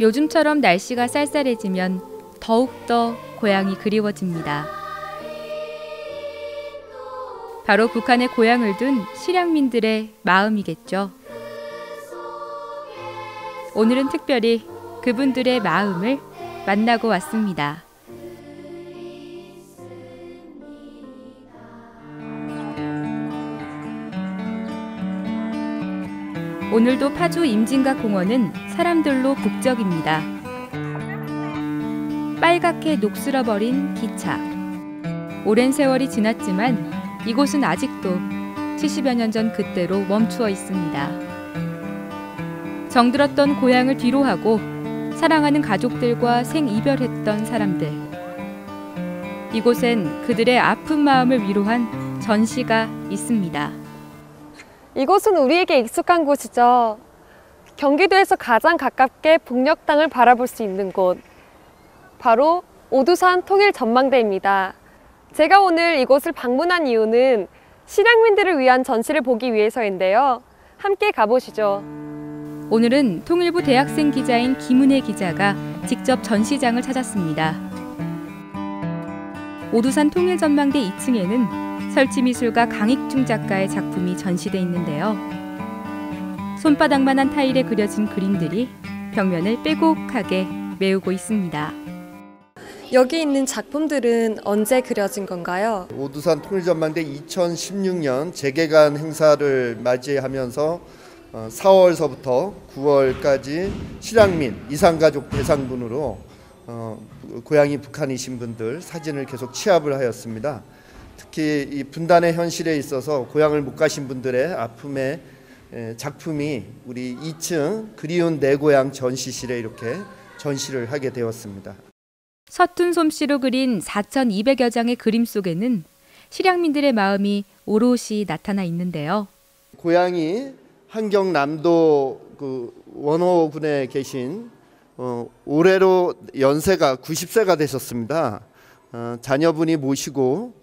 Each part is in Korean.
요즘처럼 날씨가 쌀쌀해지면 더욱더 고향이 그리워집니다. 바로 북한에 고향을 둔 실향민들의 마음이겠죠. 오늘은 특별히 그분들의 마음을 만나고 왔습니다. 오늘도 파주 임진각 공원은 사람들로 북적입니다. 빨갛게 녹슬어버린 기차. 오랜 세월이 지났지만 이곳은 아직도 70여 년 전 그때로 멈추어 있습니다. 정들었던 고향을 뒤로하고 사랑하는 가족들과 생이별했던 사람들. 이곳엔 그들의 아픈 마음을 위로한 전시가 있습니다. 이곳은 우리에게 익숙한 곳이죠. 경기도에서 가장 가깝게 북녘땅을 바라볼 수 있는 곳. 바로 오두산 통일 전망대입니다. 제가 오늘 이곳을 방문한 이유는 실향민들을 위한 전시를 보기 위해서인데요. 함께 가보시죠. 오늘은 통일부 대학생 기자인 김은혜 기자가 직접 전시장을 찾았습니다. 오두산 통일전망대 2층에는 설치미술가 강익중 작가의 작품이 전시돼 있는데요. 손바닥만한 타일에 그려진 그림들이 벽면을 빼곡하게 메우고 있습니다. 여기 있는 작품들은 언제 그려진 건가요? 오두산 통일전망대 2016년 재개관 행사를 맞이하면서 4월서부터 어, 9월까지 실향 민 이산가족 대상분으로 어, 고향이 북한이신 분들 사진을 계속 취합을 하였습니다. 특히 이 분단의 현실에 있어서 고향을 못 가신 분들의 아픔의 작품이 우리 2층 그리운 내 고향 전시실에 이렇게 전시를 하게 되었습니다. 서툰 솜씨로 그린 4,200여 장의 그림 속에는 실향민들의 마음이 오롯이 나타나 있는데요. 고향이 한경남도 그 원호군에 계신 어, 올해로 연세가 90세가 되셨습니다. 어, 자녀분이 모시고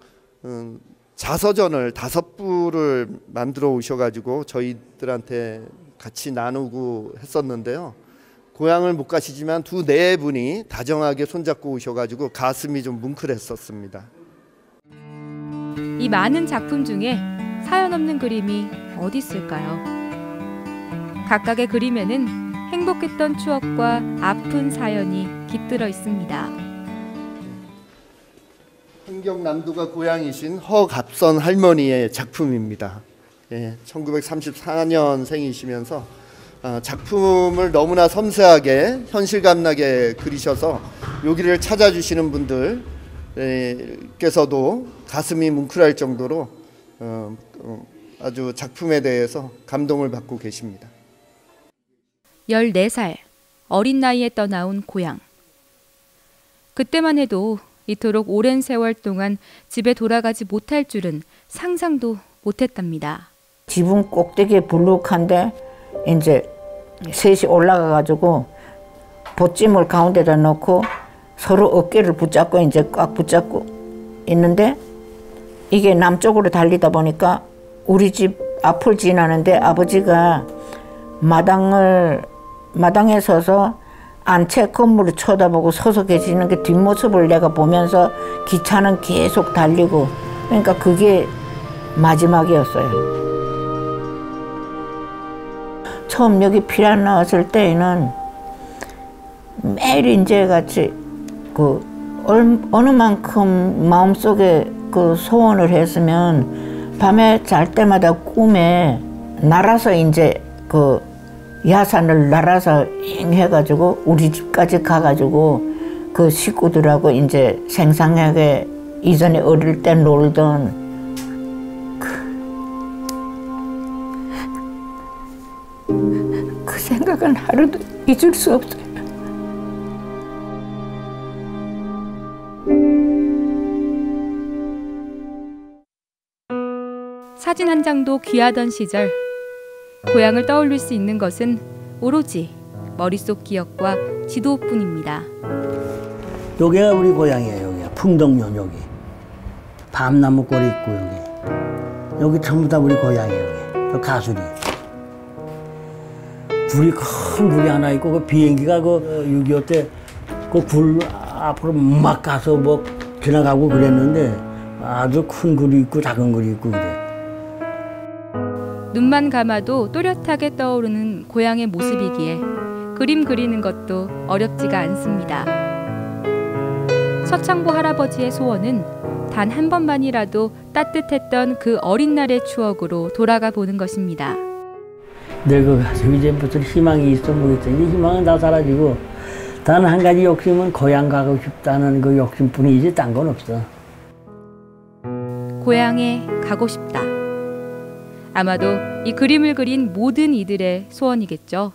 음, 자서전을 다섯 부를 만들어 오셔가지고 저희들한테 같이 나누고 했었는데요. 고향을 못 가시지만 두 네 분이 다정하게 손잡고 오셔가지고 가슴이 좀 뭉클했었습니다. 이 많은 작품 중에 사연 없는 그림이 어디 있을까요? 각각의 그림에는 행복했던 추억과 아픈 사연이 깃들어 있습니다. 환경남도가 고향이신 허갑선 할머니의 작품입니다. 예, 1934년생이시면서 어, 작품을 너무나 섬세하게 현실감나게 그리셔서 여기를 찾아주시는 분들께서도 가슴이 뭉클할 정도로 어, 어, 아주 작품에 대해서 감동을 받고 계십니다. 14살 어린 나이에 떠나온 고향. 그때만 해도 이토록 오랜 세월 동안 집에 돌아가지 못할 줄은 상상도 못했답니다. 집은 꼭대기에 불룩한데 이제 셋이 올라가 가지고 보찜을 가운데다 놓고 서로 어깨를 붙잡고 이제 꽉 붙잡고 있는데 이게 남쪽으로 달리다 보니까 우리 집 앞을 지나는데 아버지가 마당을 마당에 서서 안채 건물을 쳐다보고 서서 계시는 게 뒷모습을 내가 보면서 기차는 계속 달리고 그러니까 그게 마지막이었어요. 처음 여기 피란 나왔을 때에는 매일 이제 같이 그 어느 만큼 마음속에 그 소원을 했으면 밤에 잘 때마다 꿈에 날아서 이제 그 야산을 날아서 해가지고 우리 집까지 가가지고 그 식구들하고 이제 생생하게 이전에 어릴 때 놀던 그, 그 생각은 하루도 잊을 수 없어요. 사진 한 장도 귀하던 시절 고향을 떠올릴 수 있는 것은 오로지 머릿속 기억과 지도뿐입니다. 여기가 우리 고향이에요. 여기 풍덕면 여기. 밤나무 꼴이 있고 여기. 여기 전부 다 우리 고향이에요. 여기. 저 가수리. 굴이 큰 굴이 하나 있고 그 비행기가 그 6.25 때그굴 앞으로 막 가서 뭐 지나가고 그랬는데 아주 큰 굴이 있고 작은 굴이 있고 그래. 눈만 감아도 또렷하게 떠오르는 고향의 모습이기에 그림 그리는 것도 어렵지가 않습니다. 서창보 할아버지의 소원은 단 한 번만이라도 따뜻했던 그 어린 날의 추억으로 돌아가 보는 것입니다. 늙어가지고 이제 무슨 희망이 있어 모르겠더니 희망은 다 사라지고 단 한 가지 욕심은 고향 가고 싶다는 그 욕심뿐이지 딴 건 없어. 고향에 가고 싶다. 아마도 이 그림을 그린 모든 이들의 소원이겠죠.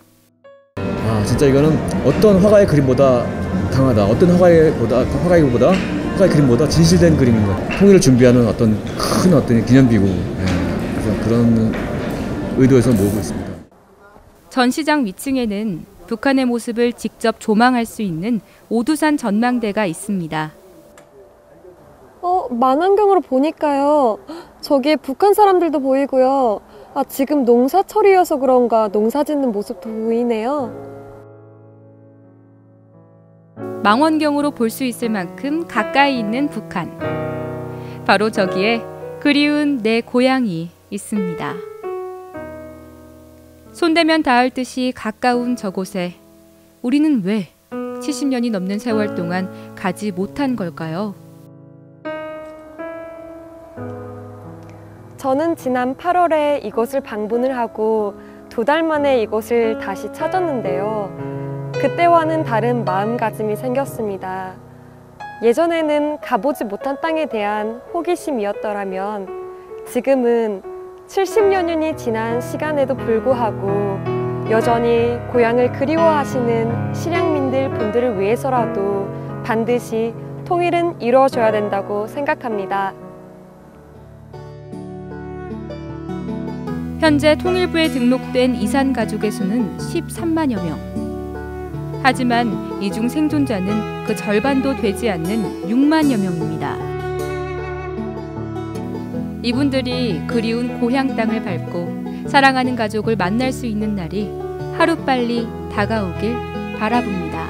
아 진짜 이거는 어떤 화가의 그림보다 강하다. 어떤 화가의 보다 화가의 보다 화가의 그림보다 진실된 그림인 것. 통일을 준비하는 어떤 큰 어떤 기념비고. 예, 그래서 그런 의도에서 모으고 있습니다. 전시장 위층에는 북한의 모습을 직접 조망할 수 있는 오두산 전망대가 있습니다. 어, 만안경으로 보니까요. 저기에 북한 사람들도 보이고요. 아, 지금 농사철이어서 그런가 농사 짓는 모습도 보이네요. 망원경으로 볼 수 있을 만큼 가까이 있는 북한. 바로 저기에 그리운 내 고향이 있습니다. 손대면 닿을 듯이 가까운 저곳에 우리는 왜 70년이 넘는 세월 동안 가지 못한 걸까요? 저는 지난 8월에 이곳을 방문을 하고 두 달 만에 이곳을 다시 찾았는데요. 그때와는 다른 마음가짐이 생겼습니다. 예전에는 가보지 못한 땅에 대한 호기심이었더라면 지금은 70여년이 지난 시간에도 불구하고 여전히 고향을 그리워하시는 실향민들 분들을 위해서라도 반드시 통일은 이루어져야 된다고 생각합니다. 현재 통일부에 등록된 이산 가족의 수는 13만여 명. 하지만 이중 생존자는 그 절반도 되지 않는 6만여 명입니다. 이분들이 그리운 고향 땅을 밟고 사랑하는 가족을 만날 수 있는 날이 하루빨리 다가오길 바라봅니다.